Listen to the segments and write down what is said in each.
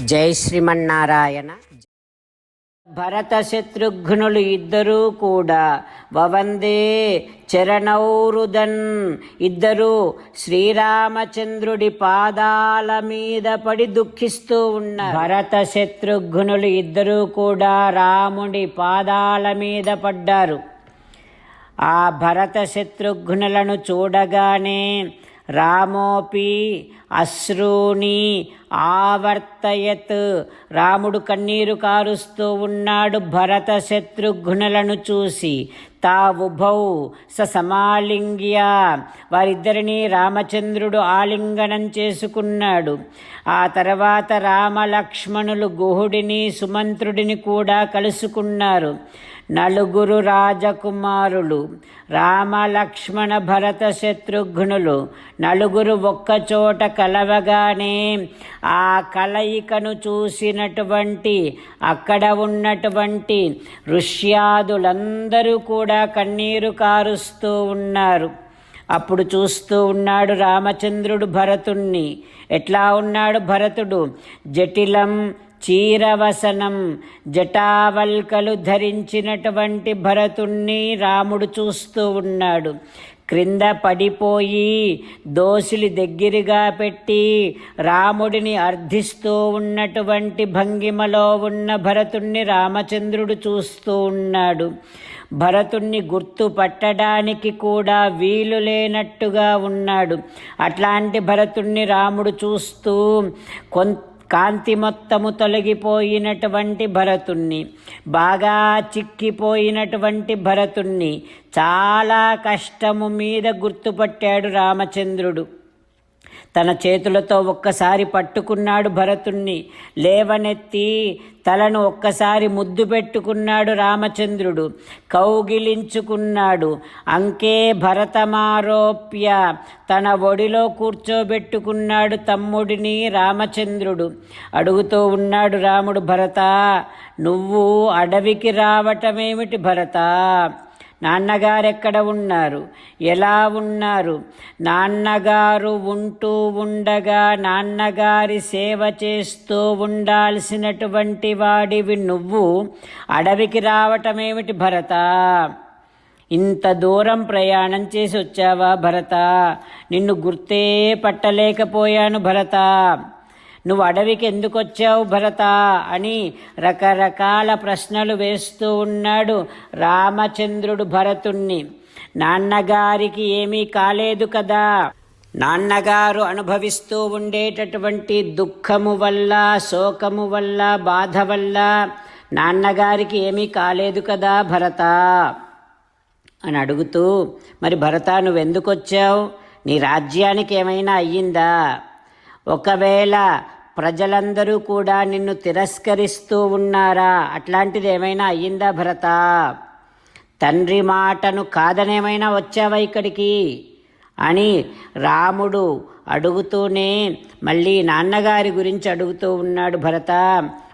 జై శ్రీమన్నారాయణ. భరత శత్రుఘ్నులు ఇద్దరూ కూడా వవందే చరణౌరుదన్. ఇద్దరూ శ్రీరామచంద్రుడి పాదాల మీద పడి దుఃఖిస్తూ ఉన్నారు. భరత శత్రుఘ్నులు ఇద్దరూ కూడా రాముడి పాదాల మీద పడ్డారు. ఆ భరత శత్రుఘ్నులను చూడగానే రామోపి అశ్రూని ఆవర్తయత్. రాముడు కన్నీరు కారుస్తూ ఉన్నాడు భరత శత్రుఘ్నులను చూసి. తావుభౌ స సమాలింగ్య వారిద్దరిని రామచంద్రుడు ఆలింగనం చేసుకున్నాడు. ఆ తర్వాత రామలక్ష్మణులు గుహుడిని సుమంత్రుడిని కూడా కలుసుకున్నారు. నలుగురు రాజకుమారులు రామ లక్ష్మణ భరత శత్రుఘ్నులు నలుగురు ఒక్కచోట కలవగానే ఆ కలయికను చూసినటువంటి అక్కడ ఉన్నటువంటి ఋష్యాదులందరూ కూడా కన్నీరు కారుస్తూ ఉన్నారు. అప్పుడు చూస్తూ ఉన్నాడు రామచంద్రుడు భరతుణ్ణి. ఎట్లా ఉన్నాడు భరతుడు? జటిలం చీరవసనం జటావల్కలు ధరించినటువంటి భరతుణ్ణి రాముడు చూస్తూ ఉన్నాడు. క్రింద పడిపోయి దోసిలి దగ్గరగా పెట్టి రాముడిని అర్థిస్తూ ఉన్నటువంటి భంగిమలో ఉన్న భరతుణ్ణి రామచంద్రుడు చూస్తూ ఉన్నాడు. భరతుణ్ణి గుర్తుపట్టడానికి కూడా వీలు లేనట్టుగా ఉన్నాడు. అట్లాంటి భరతుణ్ణి రాముడు చూస్తూ కొంత కాంతి మొత్తము తొలగిపోయినటువంటి భరతుణ్ణి బాగా చిక్కిపోయినటువంటి భరతుణ్ణి చాలా కష్టము మీద గుర్తుపట్టాడు రామచంద్రుడు. తన చేతులతో ఒక్కసారి పట్టుకున్నాడు భరతుణ్ణి. లేవనెత్తి తలను ఒక్కసారి ముద్దు పెట్టుకున్నాడు రామచంద్రుడు. కౌగిలించుకున్నాడు. అంకే భరతమారోప్య తన ఒడిలో కూర్చోబెట్టుకున్నాడు తమ్ముడిని రామచంద్రుడు. అడుగుతూ ఉన్నాడు రాముడు భరత నువ్వు అడవికి రావటమేమిటి భరత? నాన్నగారెక్కడ ఉన్నారు? ఎలా ఉన్నారు? నాన్నగారు ఉంటూ ఉండగా నాన్నగారి సేవ చేస్తూ ఉండాల్సినటువంటి వాడివి నువ్వు. అడవికి రావటమేమిటి భరత? ఇంత దూరం ప్రయాణం చేసి వచ్చావా భరత? నిన్ను గుర్తే పట్టలేకపోయాను భరత. నువ్వు అడవికి ఎందుకు వచ్చావు భరత? అని రకరకాల ప్రశ్నలు వేస్తూ ఉన్నాడు రామచంద్రుడు భరతుణ్ణి. నాన్నగారికి ఏమీ కాలేదు కదా? నాన్నగారు అనుభవిస్తూ ఉండేటటువంటి దుఃఖము వల్ల శోకము వల్ల బాధ వల్ల నాన్నగారికి ఏమీ కాలేదు కదా భరత? అని అడుగుతూ మరి భరత నువ్వెందుకు వచ్చావు? నీ రాజ్యానికి ఏమైనా అయ్యిందా? ఒకవేళ ప్రజలందరూ కూడా నిన్ను తిరస్కరిస్తూ ఉన్నారా? అట్లాంటిది ఏమైనా అయ్యిందా భరత? తండ్రి మాటను కాదనేమైనా వచ్చావా ఇక్కడికి? అని రాముడు అడుగుతూనే మళ్ళీ నాన్నగారి గురించి అడుగుతూ ఉన్నాడు భరత.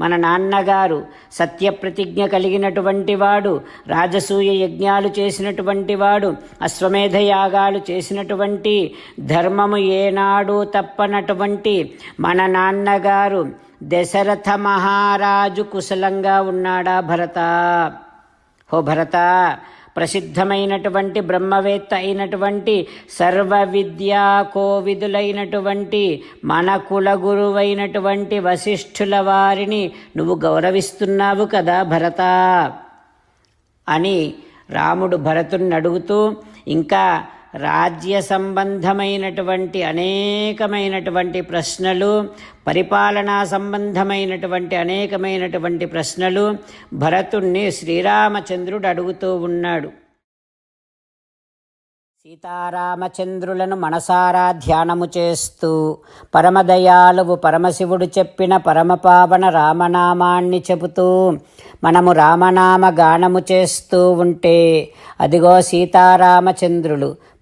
మన నాన్నగారు సత్యప్రతిజ్ఞ కలిగినటువంటి వాడు రాజసూయ యజ్ఞాలు చేసినటువంటి వాడు అశ్వమేధ యాగాలు చేసినటువంటి ధర్మము ఏనాడు తప్పనటువంటి మన నాన్నగారు దశరథ మహారాజు కుశలంగా ఉన్నాడా భరత? హో భరత ప్రసిద్ధమైనటువంటి బ్రహ్మవేత్త అయినటువంటి సర్వ విద్యా కోవిదులైనటువంటి మన కులగురువైనటువంటి వశిష్ఠుల వారిని నువ్వు గౌరవిస్తున్నావు కదా భరత అని రాముడు భరతుణ్ణి అడుగుతూ ఇంకా రాజ్య సంబంధమైనటువంటి అనేకమైనటువంటి ప్రశ్నలు పరిపాలనా సంబంధమైనటువంటి అనేకమైనటువంటి ప్రశ్నలు భరతుణ్ణి శ్రీరామచంద్రుడు అడుగుతూ ఉన్నాడు. సీతారామచంద్రులను మనసారా ధ్యానము చేస్తూ పరమదయాలువు పరమశివుడు చెప్పిన పరమపావన రామనామాన్ని చెబుతూ మనము రామనామ గానము చేస్తూ ఉంటే అదిగో సీతారామచంద్రులు